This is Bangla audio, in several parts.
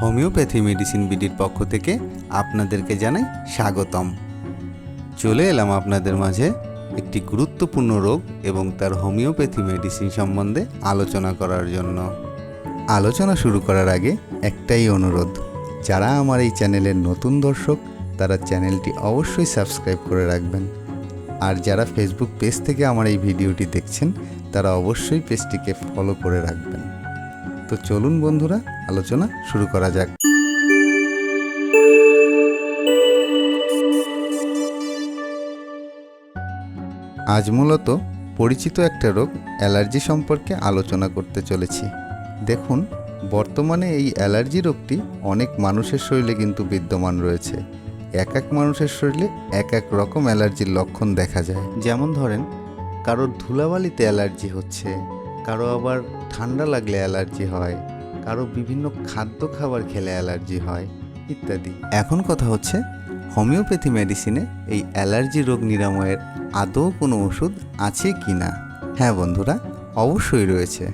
হোমিওপ্যাথি মেডিসিন বিডির পক্ষ থেকে আপনাদেরকে জানাই স্বাগতম। চলে এলাম আপনাদের মাঝে একটি গুরুত্বপূর্ণ রোগ এবং তার হোমিওপ্যাথি মেডিসিন সম্বন্ধে আলোচনা করার জন্য। আলোচনা শুরু করার আগে একটাই অনুরোধ, যারা আমার এই চ্যানেলের নতুন দর্শক, তারা চ্যানেলটি অবশ্যই সাবস্ক্রাইব করে রাখবেন। আর যারা ফেসবুক পেজ থেকে আমার এই ভিডিওটি দেখছেন, তারা অবশ্যই পেজটিকে ফলো করে রাখবেন। তো চলুন বন্ধুরা, আলোচনা শুরু করা যাক। আজ মূলত পরিচিত একটা রোগ অ্যালার্জি সম্পর্কে আলোচনা করতে চলেছি। দেখুন, বর্তমানে এই অ্যালার্জি রোগটি অনেক মানুষের শরীরে কিন্তু বিদ্যমান রয়েছে। এক এক মানুষের শরীরে এক এক রকম অ্যালার্জির লক্ষণ দেখা যায়। যেমন ধরেন, কারোর ধুলাবালিতে অ্যালার্জি হচ্ছে কারও আবার ঠান্ডা লাগলে অ্যালার্জি হয়, কারও বিভিন্ন খাদ্য খাবার খেলে অ্যালার্জি হয়, ইত্যাদি। এখন কথা হচ্ছে, হোমিওপ্যাথি মেডিসিনে এই অ্যালার্জি রোগ নিরাময়ের আদৌ কোনো ওষুধ আছে কি না? হ্যাঁ বন্ধুরা, অবশ্যই রয়েছে।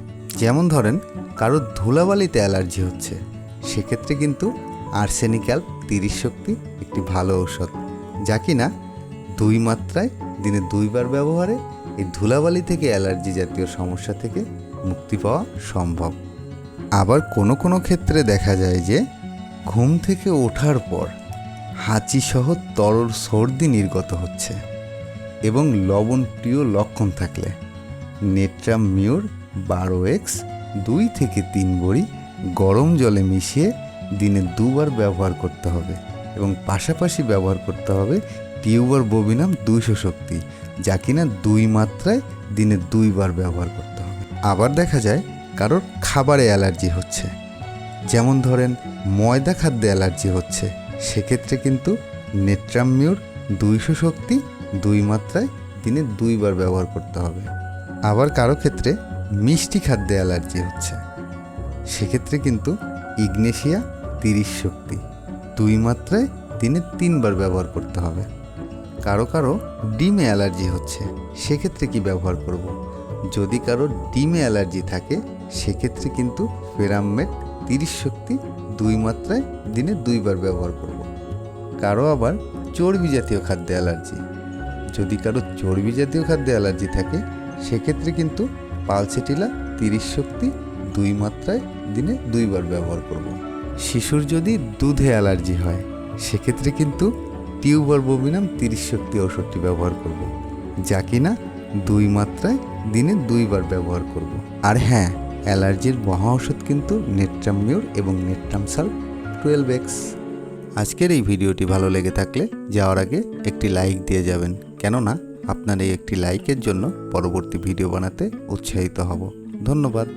যেমন ধরেন, কারও ধুলাবালিতে অ্যালার্জি হচ্ছে, সেক্ষেত্রে কিন্তু আর্সেনিক্যাল তিরিশ শক্তি একটি ভালো ঔষধ, যা কি না দুই মাত্রায় দিনে দুইবার ব্যবহারে এই ধুলাবালি থেকে অ্যালার্জি জাতীয় সমস্যা থেকে মুক্তি পাওয়া সম্ভব। আবার কোনো কোনো ক্ষেত্রে দেখা যায় যে, ঘুম থেকে ওঠার পর হাঁচি সহ তরল সর্দি নির্গত হচ্ছে এবং লবণ প্রিয় লক্ষণ থাকলে নেট্রাম মিউর বারো এক্স দুই থেকে তিন বড়ি গরম জলে মিশিয়ে দিনে দুবার ব্যবহার করতে হবে এবং পাশাপাশি ব্যবহার করতে হবে টিউবার ববিনাম দুইশো শক্তি, যা কিনা দুই মাত্রায় দিনে দুইবার ব্যবহার করতে হবে। আবার দেখা যায়, কারোর খাবারে অ্যালার্জি হচ্ছে। যেমন ধরেন, ময়দা খাদ্যে অ্যালার্জি হচ্ছে, সেক্ষেত্রে কিন্তু নেট্রামিউর দুইশো শক্তি দুই মাত্রায় দিনে দুইবার ব্যবহার করতে হবে। আবার কারও ক্ষেত্রে মিষ্টি খাদ্যে অ্যালার্জি হচ্ছে, সেক্ষেত্রে কিন্তু ইগনেশিয়া তিরিশ শক্তি, দুই মাত্রায় দিনে তিনবার ব্যবহার করতে হবে। কারও কারও ডিমে অ্যালার্জি হচ্ছে, সেক্ষেত্রে কি ব্যবহার করব। যদি কারও ডিমে অ্যালার্জি থাকে, সেক্ষেত্রে কিন্তু ফেরামমেট তিরিশ শক্তি দুই মাত্রায় দিনে দুইবার ব্যবহার করব। কারও আবার চর্বি জাতীয় খাদ্যে অ্যালার্জি যদি কারও চর্বি জাতীয় খাদ্যে অ্যালার্জি থাকে, সেক্ষেত্রে কিন্তু পালসেটিলা তিরিশ শক্তি দুই মাত্রায় দিনে দুইবার ব্যবহার করব। শিশুর যদি দুধে অ্যালার্জি হয়, সেক্ষেত্রে কিন্তু টিউবার ববিনাম তিরিশ শক্তি ওষুধটি ব্যবহার করব। যা কিনা দুই মাত্রায় দিনে দুইবার ব্যবহার করব। আর হ্যাঁ অ্যালার্জির মহা ওষুধ কিন্তু নেট্রামিউর এবং নেট্রামসাল টুয়েলভ এক্স আজকের এই ভিডিওটি ভালো লেগে থাকলে যাওয়ার আগে একটি লাইক দিয়ে যাবেন, কেননা আপনার এই একটি লাইকের জন্য পরবর্তী ভিডিও বানাতে উৎসাহিত হব ধন্যবাদ